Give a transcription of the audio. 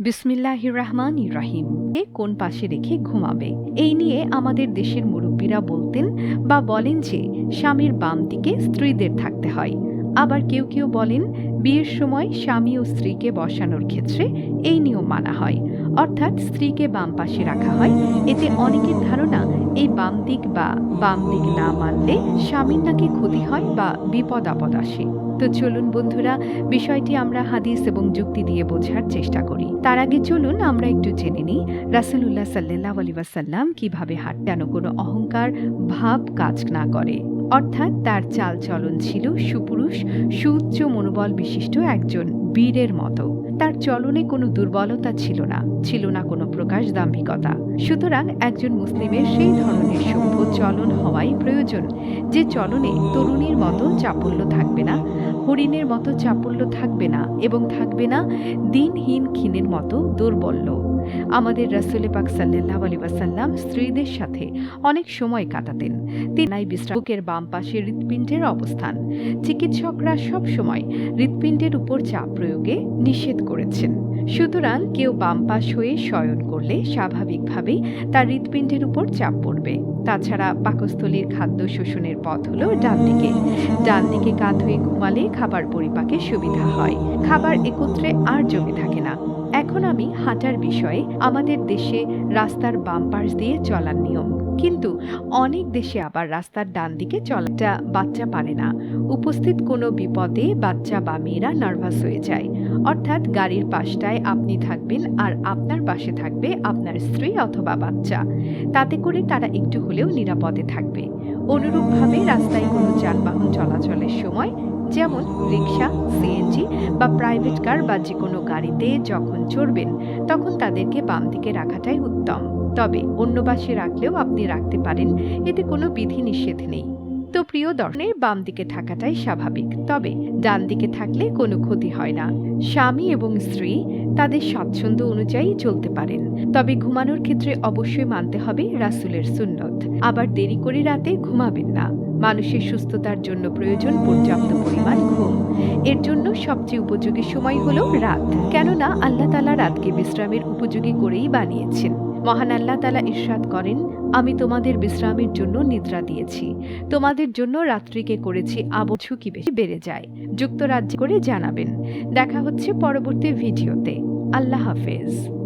বিসমিল্লাহ রহমান ইরাহিম কোন পাশে রেখে ঘুমাবে? এই নিয়ে আমাদের দেশের মুরব্বীরা বলতেন বা বলেন যে, স্বামীর বাম দিকে স্ত্রীদের থাকতে হয়। আবার কেউ কেউ বলেন, বিয়ের সময় স্বামী ও স্ত্রীকে বসানোর ক্ষেত্রে এই নিয়ম মানা হয়। অর্থাৎ স্ত্রীকে বাম পাশে রাখা হয়। এতে অনেকের ধারণা, এই বাম দিক বা বাম দিক না মানলে স্বামীর নাকি ক্ষতি হয় বা বিপদ আপদ আসে। তো চলুন বন্ধুরা, বিষয়টি আমরা হাদিস এবং যুক্তি দিয়ে বোঝার চেষ্টা করি। তার আগে চলুন আমরা একটু জেনে নিই, রাসুলুল্লাহ সাল্লাহ আলিবাসাল্লাম কীভাবে হাঁট যেন কোনো অহংকার, ভাব কাজ না করে। অর্থাৎ তার চাল চলন ছিল সুপুরুষ, সুউচ্চ মনোবল বিশিষ্ট একজন বীরের মতো। তার চলনে কোনো দুর্বলতা ছিল না ছিল না কোনো প্রকাশ দাম্ভিকতা। সুতরাং একজন মুসলিমের সেই ধরনের সভ্য চলন হওয়াই প্রয়োজন, যে চলনে তরুণীর মতো চাপল্য থাকবে না হরিণের মতো চাপল্য থাকবে না এবং থাকবে না দিনহীন ক্ষীণের মতো দুর্বল্য। আমাদের রাসুলে পাক সাল্লাহ আলী ওয়াসাল্লাম স্ত্রীদের সাথে অনেক সময় কাটাতেন। তিনাই বিশ্রামকের বাম পাশে হৃৎপিণ্ডের অবস্থান। চিকিৎসকরা সব সময় হৃৎপিণ্ডের উপর চাপ প্রয়োগে নিষেধ করেছেন। সুতরাং কেউ বাম পাশ হয়ে শয়ন করলে স্বাভাবিকভাবেই তার হৃৎপিণ্ডের উপর চাপ পড়বে। তাছাড়া পাকস্থলীর খাদ্য শোষণের পথ হলো ডান দিকে ডান দিকে কাত হয়ে ঘুমালে খাবার পরিপাকে সুবিধা হয়। খাবার একত্রে আর জমে থাকে না। এখন আমি হাঁটার বিষয়ে আমাদের দেশে রাস্তার বাম পাশ দিয়ে চলার নিয়ম। কিন্তু অনেক দেশে আবার রাস্তার ডান দিকে চলাটা বাচ্চা পারে না। উপস্থিত কোনো বিপদে বাচ্চা বা মেয়েরা নার্ভাস হয়ে যায়। অর্থাৎ গাড়ির পাশটায় আপনি থাকবেন আর আপনার পাশে থাকবে আপনার স্ত্রী অথবা বাচ্চা। তাতে করে তারা একটু হলেও নিরাপদে থাকবে। অনুরূপভাবে রাস্তায় কোনো যানবাহন চলাচলের সময় যেমন রিক্সা সিএনজি বা প্রাইভেট কার বা যে কোনো গাড়িতে যখন চড়বেন, তখন তাদেরকে বাম দিকে রাখাটাই উত্তম। তবে অন্য পাশে রাখলেও আপনি রাখতে পারেন, এতে কোনো বিধি নিষেধ নেই। তো প্রিয় দর্শনের বাম দিকে থাকাটাই স্বাভাবিক। তবে ডান দিকে থাকলে কোনো ক্ষতি হয় না। স্বামী এবং স্ত্রী তাদের স্বাচ্ছন্দ্য অনুযায়ী চলতে পারেন। তবে ঘুমানোর ক্ষেত্রে অবশ্যই মানতে হবে রাসুলের সুন্নত। আবার দেরি করে রাতে ঘুমাবেন না। মানুষের সুস্থতার জন্য প্রয়োজন পর্যাপ্ত পরিমাণ ঘুম। এর জন্য সবচেয়ে উপযোগী সময় হলো রাত। কেননা আল্লাহ তালা রাতকে বিশ্রামের উপযোগী করেই বানিয়েছেন। মহান আল্লাহ তালা ইরশাদ করেন, আমি তোমাদের বিশ্রামের জন্য নিদ্রা দিয়েছি। তোমাদের জন্য রাত্রিকে করেছি আবর ঝুঁকি বেশি বেড়ে যায়। যুক্তরাজ্য করে জানাবেন। দেখা হচ্ছে পরবর্তী ভিডিওতে। আল্লাহ হাফেজ।